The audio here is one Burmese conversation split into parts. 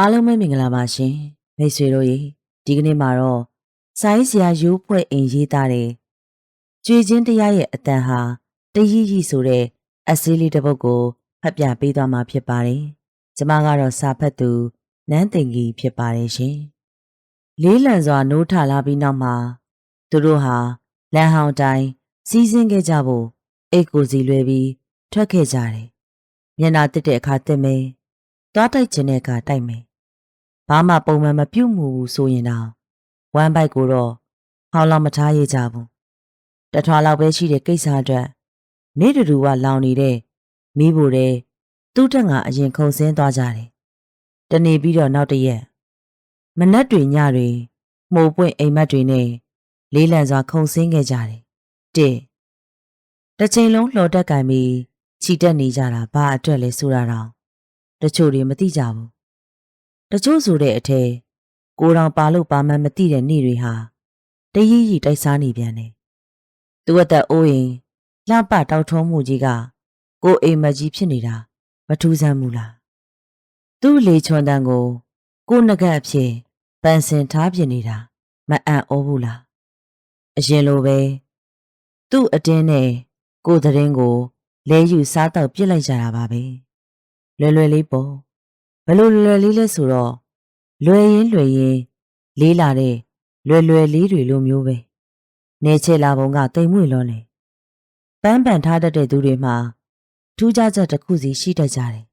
အားလုံးပဲမင်္ဂလာပါရှင်မိတ်ဆွေတို့ရေဒီကနေ့မှာတော့ဆိုင်းစရာရိုးဖွဲ့အိမ်ရေးသားတဲ့ကြွေချင်းတရားရဲ့အတန်ဟာတရီးရီဆိုတဲ့အစည်းလေးတစ်ပုဒ်ကိုဖတ်ပြပေးသွားမှာဖြစ်ပါတယ်ကျမကတော့စာဖတ်သူနန်းသိင်ကြီးဖြစ်ပါတယ်ရှင်လေးလံစွာနိုးထလာပြီးနောက်မှာသူတို့ဟာလမ်းဟောင်းတိုင်းစီးဆင်းခဲ့ကြဖို့အိတ်ကိုစီလွယ်ပြီးထွက်ခဲ့ကြတယ်မျက်နာတက်တဲ့အခါတက်မယ် သွားတိုက်ခြင်းတဲ့အခါတိုက်မယ်ဘာမှပုံမှန်မပြုတ်မှုဘူးဆိုရင်တော့ဝမ်းဘိုက်ကိုတော့ဟောင်းလောက်မထားရကြဘူးတထွာလောက်ပဲရှိတဲ့ကိစ္စအတွက်နေတူတူကလောင်နေတဲ့မိဖို့တဲ့သူ့တက်ငါအရင်ခုံစင်းသွားကြတယ်တနေပြီးတော့နောက်တရက်မနက်တွေညတွေမှုံပွင့်အိမ်မက်တွေနဲ့လေးလံစွာခုံစင်းခဲ့ကြတယ်တစ်တစ်ချိန်လုံးလှော်တက်ကင်ပြီးခြိတက်နေကြတာဘာအတွက်လဲဆိုတာတော့ တချို့တွေမသိကြဘူးတချို့ဆိုတဲ့အထဲကိုယ်တော်ပါလို့ပါမှန်းမသိတဲ့နေ့တွေဟာတရီးရီတိုက်စားနေပြန်တယ်သူ့အသက်အိုးရင်လှပတောက်ထုံးမှုကြီးကကိုယ်အိမ်မက်ကြီးဖြစ်နေတာမထူးဆန်းဘူးလားသူ့လေချွန်တန်ကို ကိုယ်ငကတ်အဖြစ်ပန်ဆင်ထားပြနေတာမအံ့ဩဘူးလားအရင်လိုပဲသူ့အတင်းနဲ့ကိုယ်သတင်းကိုလဲယူစားတော့ပြစ်လိုက်ကြတာပါပဲ လွယ်လွယ်လေးပေါ့ဘလို့လွယ်လွယ်လေးလဲဆိုတော့လွယ်ရင်လွယ်ရင်လေးလာတဲ့လွယ်လွယ်လေးတွေလိုမျိုးပဲနေချေလာပုံကတိမ်မွေ့လုံးလေပန်းပန်ထားတတ်တဲ့သူတွေမှာထူးခြားချက်တစ်ခုစီရှိတတ်ကြတယ်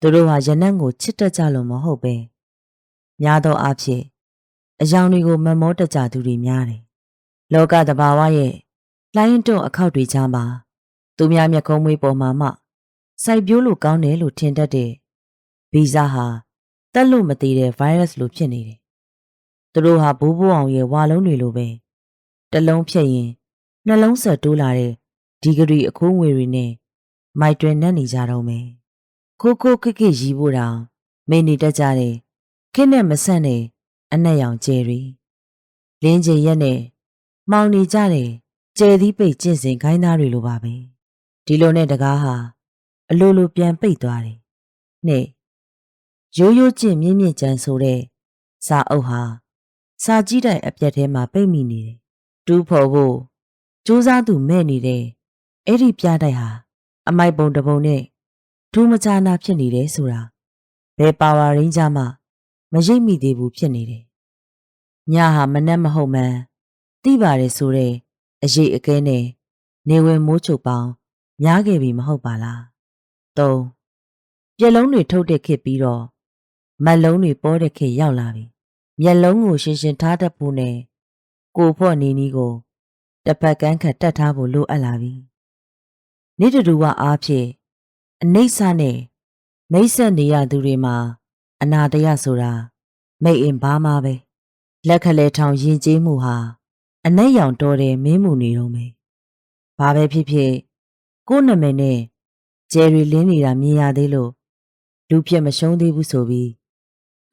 သူတို့ဟာရနံ့ကိုချစ်တတ်ကြလို့မဟုတ်ပဲများသောအားဖြင့်အယောင်တွေကိုမမောတတ်ကြသူတွေများတယ်လောကတဘာဝရဲ့လိုင်းတွန့်အခောက်တွေချမ်းပါသူများမျက်ခုံးမွေးပေါ်မှာမှ စိုက်ပျိုးလို့ကောင်းတယ်လို့ထင်တတ်တဲ့ဗီဇဟာတက်လို့မသေးတဲ့ virus လို့ဖြစ်နေတယ်သူတို့ဟာဘိုးဘိုးအောင်ရဲ့ဝါလုံးတွေလိုပဲတလုံးဖြတ်ရင်နှလုံးဆက်တိုးလာတဲ့ဒီဂရီအခိုးငွေတွေနဲ့မိုက်တွင်နှက်နေကြတော့မယ်ခိုးခိုးကိကိရီးဖို့တောင်မိနေတတ်ကြတဲ့ခင်းနဲ့မဆန့်တဲ့အနက်ရောင်ကျယ်တွေလင်းကျင်ရက်နဲ့မှောင်နေကြတဲ့ကျယ်သီးပိတ်ကျင့်စဉ်ခိုင်းသားတွေလိုပါပဲဒီလိုနဲ့တကားဟာ အလိုလိုပြန်ပိတ်သွားတယ်နှစ်ရိုးရိုးကျင့်မြင့်မြင့်ကြံဆိုတဲ့စာအုပ်ဟာစာကြည့်တဲ့အပြက်ထဲမှာပိတ်မိနေတယ်တူးဖော်ဖို့စူးစမ်းသူမဲ့နေတဲ့အဲ့ဒီပြတိုက်ဟာအမိုက်ပုံတစ်ပုံနဲ့ထူးမခြားနာဖြစ်နေတယ်ဆိုတာဘယ်ပါဝါရင်းကြမှမရိပ်မိသေးဘူးဖြစ်နေတယ်ညဟာမနှက်မဟုတ်မှန်းသိပါတယ်ဆိုတဲ့အရေးအကဲနဲ့နေဝင်မိုးချုပ်ပေါင်းများခဲ့ပြီမဟုတ်ပါလား ၃ပြက်လုံးတွေထုတ်တဲ့ခေတ်ပြီးတော့မက်လုံးတွေပေါ်တဲ့ခေတ်ရောက်လာပြီမျက်လုံးကိုရှင်းရှင်းထားတတ်ဖို့နဲ့ကိုဖို့နေနီးကိုတစ်ဖက်ကန်းခတ်တက်ထားဖို့လိုအပ်လာပြီနေတူတူကအားဖြင့်အနိစ္စနဲ့မိတ်ဆက်နေရသူတွေမှာအနာတရဆိုတာမိတ်အင်ဘာမှပဲလက်ခလဲထောင်ယဉ်ကျေးမှုဟာအနက်ရောင်တော်တယ်မင်းမှုနေတော့မယ်ဘာပဲဖြစ်ဖြစ်ကို့နာမည်နဲ့ ဂျယ်ရီလင်းနေတာမြင်ရသေးလို့လူပြက်မရှုံးသေးဘူးဆိုပြီး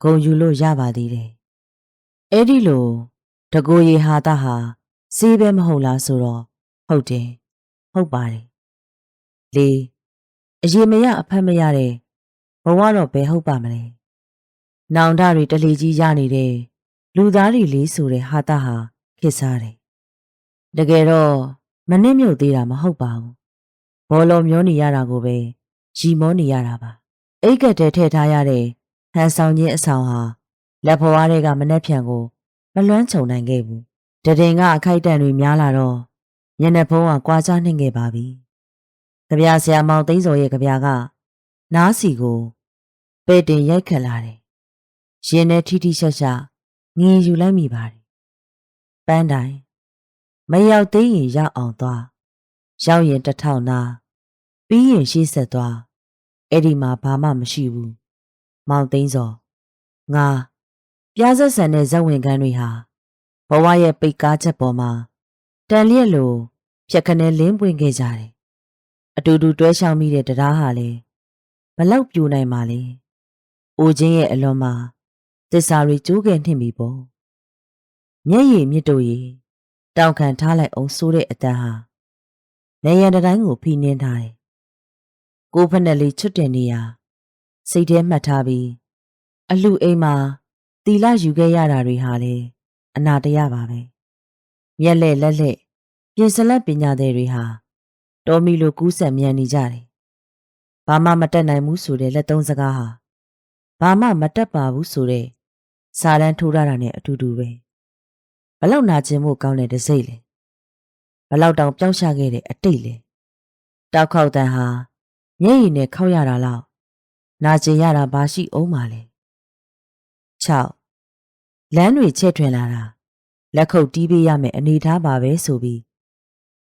ဂုံယူလို့ရပါသေးတယ်အဲ့ဒီလိုတကိုရေဟာတာဟာစေးပဲမဟုတ်လားဆိုတော့ဟုတ်တယ်ဟုတ်ပါတယ်လေးအရေမရအဖက်မရတဲ့ဘဝတော့ဘယ်ဟုတ်ပါမလဲနောင်တတွေတလီကြီးရနေတဲ့လူသားတွေလေးဆိုတဲ့ဟာတာဟာခစ်စားတယ်တကယ်တော့မနစ်မြုပ်သေးတာမဟုတ်ပါဘူး ဘောလုံးမျောနေရတာကိုပဲရီမောနေရတာပါအိတ်ကတဲ့ထည့်ထားရတဲ့ဟန်ဆောင်ခြင်းအဆောင်ဟာလက်ဖွားတွေကမနှက်ဖြန်ကိုမလွမ်းခြုံနိုင်ခဲ့ဘူးတရင်ကအခိုက်တန့်တွေများလာတော့ညနေဖုံးကကြွားချနှိမ့်ခဲ့ပါပြီကြပြဆရာမောင်သိန်းစော်ရဲ့ကြပြကနားစီကိုပဲ့တင်ရိုက်ခတ်လာတယ်ရင်နဲ့ထီထီရှာရှာငင်ယူလိုက်မိပါတယ်ပန်းတိုင်မရောက်သေးရင်ရောက်အောင်သွားရောက်ရင်တစ်ထောင်နာ ပြီးရင်ရှေ့ဆက်သွားအဲ့ဒီမှာဘာမှမရှိဘူးမောင်သိန်းစော်ငါပြားဆက်ဆန်တဲ့ဇက်ဝင်ကန်းတွေဟာဘဝရဲ့ပိတ်ကားချက်ပေါ်မှာတန်လျက်လိုဖြက်ခနဲလင်းပွင့်ခဲ့ကြတယ်အတူတူတွဲရှောင်မိတဲ့တရားဟာလေဘလောက်ပြိုနိုင်ပါလေအိုချင်းရဲ့အလွန်မှာသစ္စာတွေကျိုးခဲ့နှင့်ပြီပေါ့မျက်ရည်မြစ်တို့ရေတောင်ခံထားလိုက်အောင်ဆိုတဲ့အတန်းဟာနေရန်တိုင်းကိုဖိနှင်းထားတယ် ကိုဖက်နဲ့လေးချွတ်တဲ့နေရာစိတ်ထဲမှတ်ထားပြီးအလှအိမ်မှာတီလာယူခဲ့ရတာတွေဟာလေအနာတရပါပဲမျက်လက်လက်လက်ပြင်စလက်ပညာသည်တွေဟာတော်မီလိုကူးဆက်မြန်နေကြတယ်ဘာမှမတက်နိုင်ဘူးဆိုတဲ့လက်သုံးစကားဟာဘာမှမတက်ပါဘူးဆိုတဲ့စာတန်းထိုးရတာနဲ့အတူတူပဲဘလောက်နာကျင်မှုကောင်းတဲ့တစိမ့်လေဘလောက်တောင်ပျောက်ရှာခဲ့တဲ့အတိတ်လေတောက်ခေါက်တန်ဟာ မျက်ရည်နဲ့ခောက်ရတာလောက်နာကျင်ရတာဘာရှိအောင်ပါလဲ6လမ်းတွေချဲ့ထွင်လာတာလက်ခုပ်တီးပေးရမယ်အနေထားပါပဲဆိုပြီး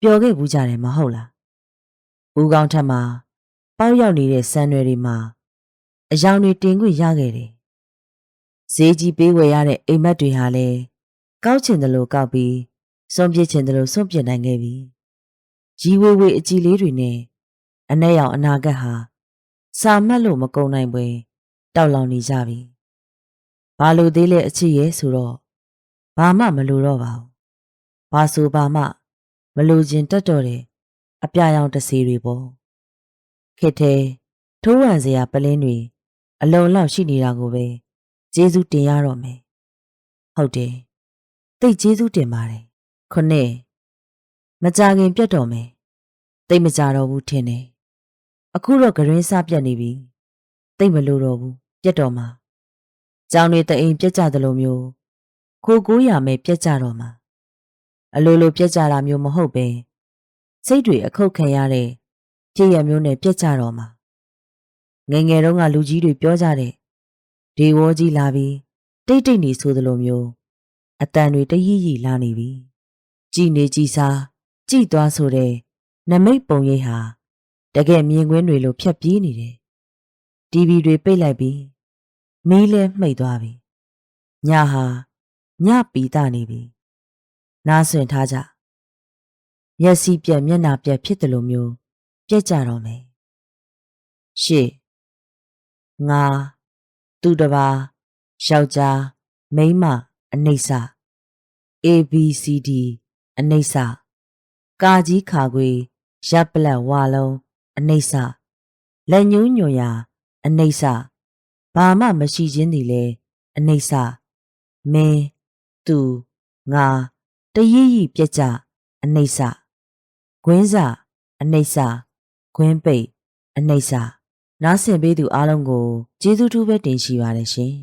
ပျော်ခဲ့ဘူးကြတယ်မဟုတ်လားဘူးကောင်းထက်မှာပေါက်ရောက်နေတဲ့စံတွေတွေမှာအယောင်တွေတင်ခွင့်ရခဲ့တယ်ဈေးကြီးပေးဝယ်ရတဲ့အိမ်မက်တွေဟာလည်းကောက်ချင်တယ်လို့ကောက်ပြီးစွန့်ပစ်ချင်တယ်လို့စွန့်ပစ်နိုင်ခဲ့ပြီရီဝေဝေအကြည်လေးတွေနဲ့ အနဲ့ရောင်အနာဂတ်ဟာစာမှတ်လို့မကုန်နိုင်ပွဲတောက်လောင်နေကြပြီဘာလို့သေးလဲအချစ်ရဲ့ဆိုတော့ဘာမှမလိုတော့ပါဘူးဘာဆိုဘာမှမလိုချင်တတ်တော့တယ်အပြာရောင်တစီတွေပေါ့ခေတ်သေးထိုးဝံစရာပလင်းတွေအလုံလောက်ရှိနေတာကိုပဲကျေးဇူးတင်ရတော့မယ်ဟုတ်တယ်တိတ်ကျေးဇူးတင်ပါတယ်ခုနှစ်မကြခင်ပြတ်တော်မယ်တိတ်မကြတော့ဘူးထင်တယ် အခုတော့ဂရင်းစားပြတ်နေပြီတိတ်မလို့တော့ဘူးပြတ်တော်မှာကြောင်တွေတအိမ်ပြတ်ကြသလိုမျိုးခိုကိုးရမယ်ပြတ်ကြတော့မှာအလိုလိုပြတ်ကြတာမျိုးမဟုတ်ပဲစိတ်တွေအခုတ်ခံရတဲ့ဖြစ်ရမျိုးနဲ့ပြတ်ကြတော့မှာငယ်ငယ်တုန်းကလူကြီးတွေပြောကြတဲ့ဒီဝေါ်ကြီးလာပြီးတိတ်တိတ်နေဆိုသလိုမျိုးအတန်တွေတရီးရီလာနေပြီကြည်နေကြည်စားကြည်သွားဆိုတဲ့နမိတ်ပုံရိပ်ဟာ တကယ်မြင်ကွင်းတွေလိုဖြတ်ပြေးနေတယ်တီဗီတွေပိတ်လိုက်ပြီးမီးလဲမှိတ်သွားပြီညဟာညပီတာနေပြီနားဆွင့်ထားကြမျက်စိပြက်မျက်နှာပြက်ဖြစ်တယ်လို့မျိုးပြက်ကြတော့မယ်ရှေ့ငါသူတစ်ပါးယောက်ျားမိန်းမအနိစ္စ ABCD အနိစ္စကာကြီးခါခွေရပ်ပလက်ဝါလုံး အနိစ္စလက်ညှိုးညွန်ရာအနိစ္စဘာမှမရှိခြင်းသည်လေအနိစ္စမင်းသူငါတရိပ်ရိပြက်ကြအနိစ္စဂွင်းစာအနိစ္စဂွင်းပိတ်အနိစ္စနားဆင်ပေးသူအားလုံးကိုကျေးဇူးတူးပဲတင်ရှိပါတယ်ရှင်